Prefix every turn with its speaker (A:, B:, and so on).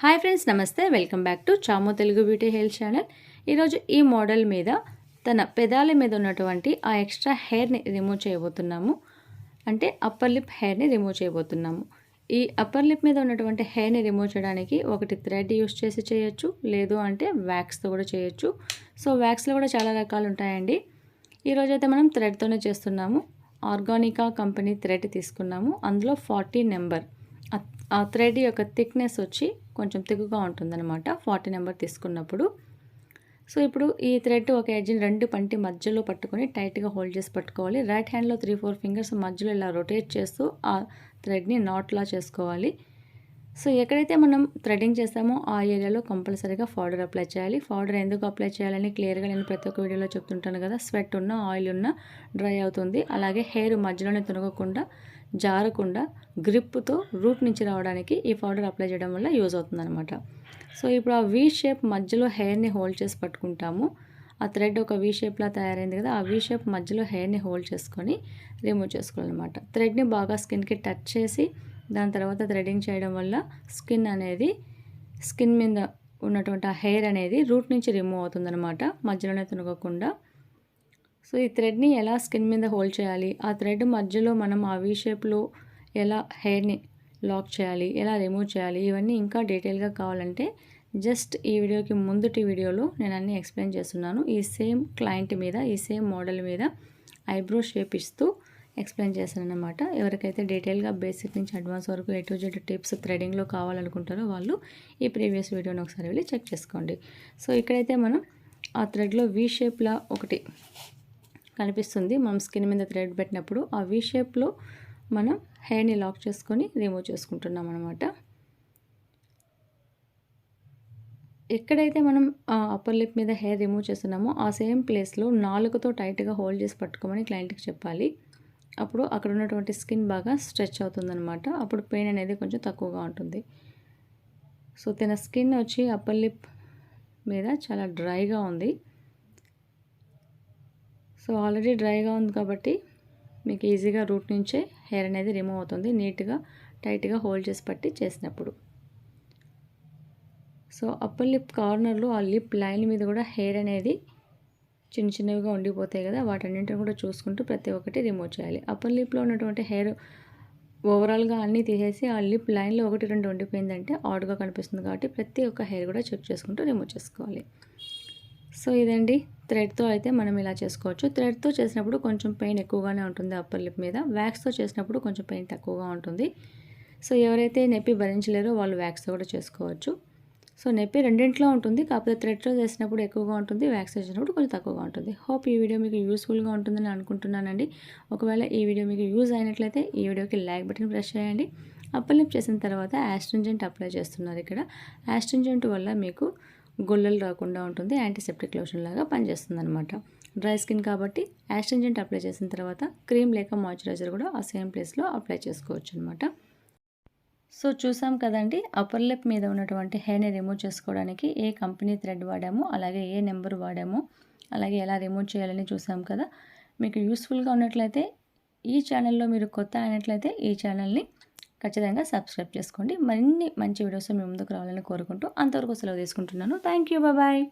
A: Hi friends namaste. Welcome back to చామో Telugu beauty hair channel. ఈరోజు ఈ model మీద తన పెదాల మీద ఉన్నటువంటి ఆ ఎక్స్ట్రా హెయిర్ని రిమూవ్ చేయబోతున్నాము. అంటే అప్పర్ లిప్ హెయిర్ని రిమూవ్ చేయబోతున్నాము. ఈ అప్పర్ లిప్ మీద ఉన్నటువంటి హెయిర్ని రిమూవ్ చేయడానికి ఒకటి థ్రెడ్ యూస్ చేసి చేయొచ్చు లేదు అంటే వ్యాక్స్తో కూడా చేయొచ్చు. సో వ్యాక్స్లో కూడా చాలా రకాలు ఉంటాయండి. ఈరోజైతే మనం థ్రెడ్తోనే చేస్తున్నాము. ఆర్గానికా కంపెనీ థ్రెడ్ తీసుకున్నాము. అందులో ఫార్టీ నెంబర్. థ్రెడ్ యొక్క థిక్నెస్ వచ్చి కొంచెం తిక్కుగా ఉంటుందన్నమాట. ఫార్టీ నెంబర్ తీసుకున్నప్పుడు. సో ఇప్పుడు ఈ థ్రెడ్ ఒక ఎడ్జ్ని రెండు పంటి మధ్యలో పట్టుకొని టైట్గా హోల్డ్ చేసి పట్టుకోవాలి. రైట్ హ్యాండ్లో త్రీ ఫోర్ ఫింగర్స్ మధ్యలో ఇలా రొటేట్ చేస్తూ ఆ థ్రెడ్ని నాట్లా చేసుకోవాలి. సో ఎక్కడైతే మనం థ్రెడ్డింగ్ చేస్తామో ఆ ఏరియాలో కంపల్సరీగా ఫౌడర్ అప్లై చేయాలి. ఫౌడర్ ఎందుకు అప్లై చేయాలని క్లియర్గా నేను ప్రతి ఒక్క వీడియోలో చెప్తుంటాను కదా. స్వెట్ ఉన్న ఆయిల్ ఉన్న డ్రై అవుతుంది. అలాగే హెయిర్ మధ్యలోనే తునగకుండా జారకుండా గ్రిప్తో రూట్ నుంచి రావడానికి ఈ పౌడర్ అప్లై చేయడం వల్ల యూజ్ అవుతుందన్నమాట. సో ఇప్పుడు ఆ వీ షేప్ మధ్యలో హెయిర్ని హోల్డ్ చేసి పట్టుకుంటాము. ఆ థ్రెడ్ ఒక వీ షేప్లా తయారైంది కదా ఆ వీ షేప్ మధ్యలో హెయిర్ని హోల్డ్ చేసుకొని రిమూవ్ చేసుకోవాలన్నమాట. థ్రెడ్ని బాగా స్కిన్కి టచ్ చేసి దాని తర్వాత థ్రెడింగ్ చేయడం వల్ల స్కిన్ అనేది స్కిన్ మీద ఉన్నటువంటి ఆ హెయిర్ అనేది రూట్ నుంచి రిమూవ్ అవుతుందన్నమాట. మధ్యలోనే తునగకుండా సో ఈ థ్రెడ్ని ఎలా స్కిన్ మీద హోల్డ్ చేయాలి? ఆ థ్రెడ్ మధ్యలో మనం ఆ వీ షేప్లో ఎలా హెయిర్ని లాక్ చేయాలి? ఎలా రిమూవ్ చేయాలి? ఇవన్నీ ఇంకా డీటెయిల్గా కావాలంటే జస్ట్ ఈ వీడియోకి ముందుటి వీడియోలో నేను అన్నీ ఎక్స్ప్లెయిన్ చేస్తున్నాను. ఈ సేమ్ క్లయింట్ మీద ఈ సేమ్ మోడల్ మీద ఐబ్రో షేప్ ఇస్తూ ఎక్స్ప్లెయిన్ చేశాను అనమాట ఎవరికైతే డీటెయిల్గా బేసిక్ నుంచి అడ్వాన్స్ వరకు ఎటు జెడ్ టిప్స్ థ్రెడింగ్లో కావాలనుకుంటారో వాళ్ళు ఈ ప్రీవియస్ వీడియోని ఒకసారి వెళ్ళి చెక్ చేసుకోండి. సో ఇక్కడైతే మనం ఆ థ్రెడ్లో వీ షేప్లా ఒకటి కనిపిస్తుంది. మనం స్కిన్ మీద థ్రెడ్ పెట్టినప్పుడు ఆ వీ షేప్లో మనం హెయిర్ని లాక్ చేసుకొని రిమూవ్ చేసుకుంటున్నాం అనమాట ఎక్కడైతే మనం అప్పర్ లిప్ మీద హెయిర్ రిమూవ్ చేస్తున్నామో ఆ సేమ్ ప్లేస్లో నాలుగుతో టైట్గా హోల్డ్ చేసి పట్టుకోమని క్లయింట్కి చెప్పాలి. అప్పుడు అక్కడ ఉన్నటువంటి స్కిన్ బాగా స్ట్రెచ్ అవుతుందన్నమాట. అప్పుడు పెయిన్ అనేది కొంచెం తక్కువగా ఉంటుంది. సో తన స్కిన్ వచ్చి అప్పర్ లిప్ మీద చాలా డ్రైగా ఉంది. సో ఆల్రెడీ డ్రైగా ఉంది కాబట్టి మీకు ఈజీగా రూట్ నుంచే హెయిర్ అనేది రిమూవ్ అవుతుంది. నీట్గా టైట్గా హోల్డ్ చేసి పట్టి చేసినప్పుడు. సో అప్పర్ లిప్ కార్నర్లో ఆ లిప్ లైన్ మీద కూడా హెయిర్ అనేది చిన్న చిన్నవిగా ఉండిపోతాయి కదా వాటన్నింటిని కూడా చూసుకుంటూ ప్రతి ఒక్కటి రిమూవ్ చేయాలి. అప్పర్ లిప్లో ఉన్నటువంటి హెయిర్ ఓవరాల్గా అన్నీ తీసేసి ఆ లిప్ లైన్లో ఒకటి రెండు ఉండిపోయిందంటే ఆడ్గా కనిపిస్తుంది కాబట్టి ప్రతి ఒక్క హెయిర్ కూడా చెక్ చేసుకుంటూ రిమూవ్ చేసుకోవాలి. సో ఇదండి. థ్రెడ్తో అయితే మనం ఇలా చేసుకోవచ్చు. థ్రెడ్తో చేసినప్పుడు కొంచెం పెయిన్ ఎక్కువగానే ఉంటుంది అప్పర్ లిప్ మీద. వ్యాక్స్తో చేసినప్పుడు కొంచెం పెయిన్ తక్కువగా ఉంటుంది. సో ఎవరైతే నొప్పి భరించలేరో వాళ్ళు వ్యాక్స్తో కూడా చేసుకోవచ్చు. సో నొప్పి రెండింటిలో ఉంటుంది. కాకపోతే థ్రెడ్తో చేసినప్పుడు ఎక్కువగా ఉంటుంది. వ్యాక్స్ చేసినప్పుడు కొంచెం తక్కువగా ఉంటుంది. హోప్ ఈ వీడియో మీకు యూస్ఫుల్గా ఉంటుందని అనుకుంటున్నానండి. ఒకవేళ ఈ వీడియో మీకు యూజ్ అయినట్లయితే ఈ వీడియోకి లైక్ బటన్ ప్రెస్ చేయండి. అప్పర్ లిప్ చేసిన తర్వాత యాస్ట్రింజెంట్ అప్లై చేస్తున్నారు ఇక్కడ. యాస్ట్రింజెంట్ వల్ల మీకు గొల్లలు రాకుండా ఉంటుంది యాంటీసెప్టిక్ లోషన్ లాగా పనిచేస్తుంది అనమాట డ్రై స్కిన్ కాబట్టి యాస్టెంజెంట్ అప్లై చేసిన తర్వాత క్రీమ్ లేక మాయిశ్చరైజర్ కూడా ఆ సేమ్ ప్లేస్లో అప్లై చేసుకోవచ్చు అనమాట సో చూసాం కదండి అప్పర్ లిప్ మీద ఉన్నటువంటి హెయిర్ని రిమూవ్ చేసుకోవడానికి ఏ కంపెనీ థ్రెడ్ వాడామో అలాగే ఏ నెంబర్ వాడామో అలాగే ఎలా రిమూవ్ చేయాలని చూసాం కదా. మీకు యూస్ఫుల్గా ఉన్నట్లయితే ఈ ఛానల్లో మీరు కొత్త అయినట్లయితే ఈ ఛానల్ని ఖచ్చితంగా సబ్స్క్రైబ్ చేసుకోండి. మరిన్ని మంచి వీడియోస్ మీ ముందుకు రావాలని కోరుకుంటూ అంతవరకు సెలవు తీసుకుంటున్నాను. Thank you bye.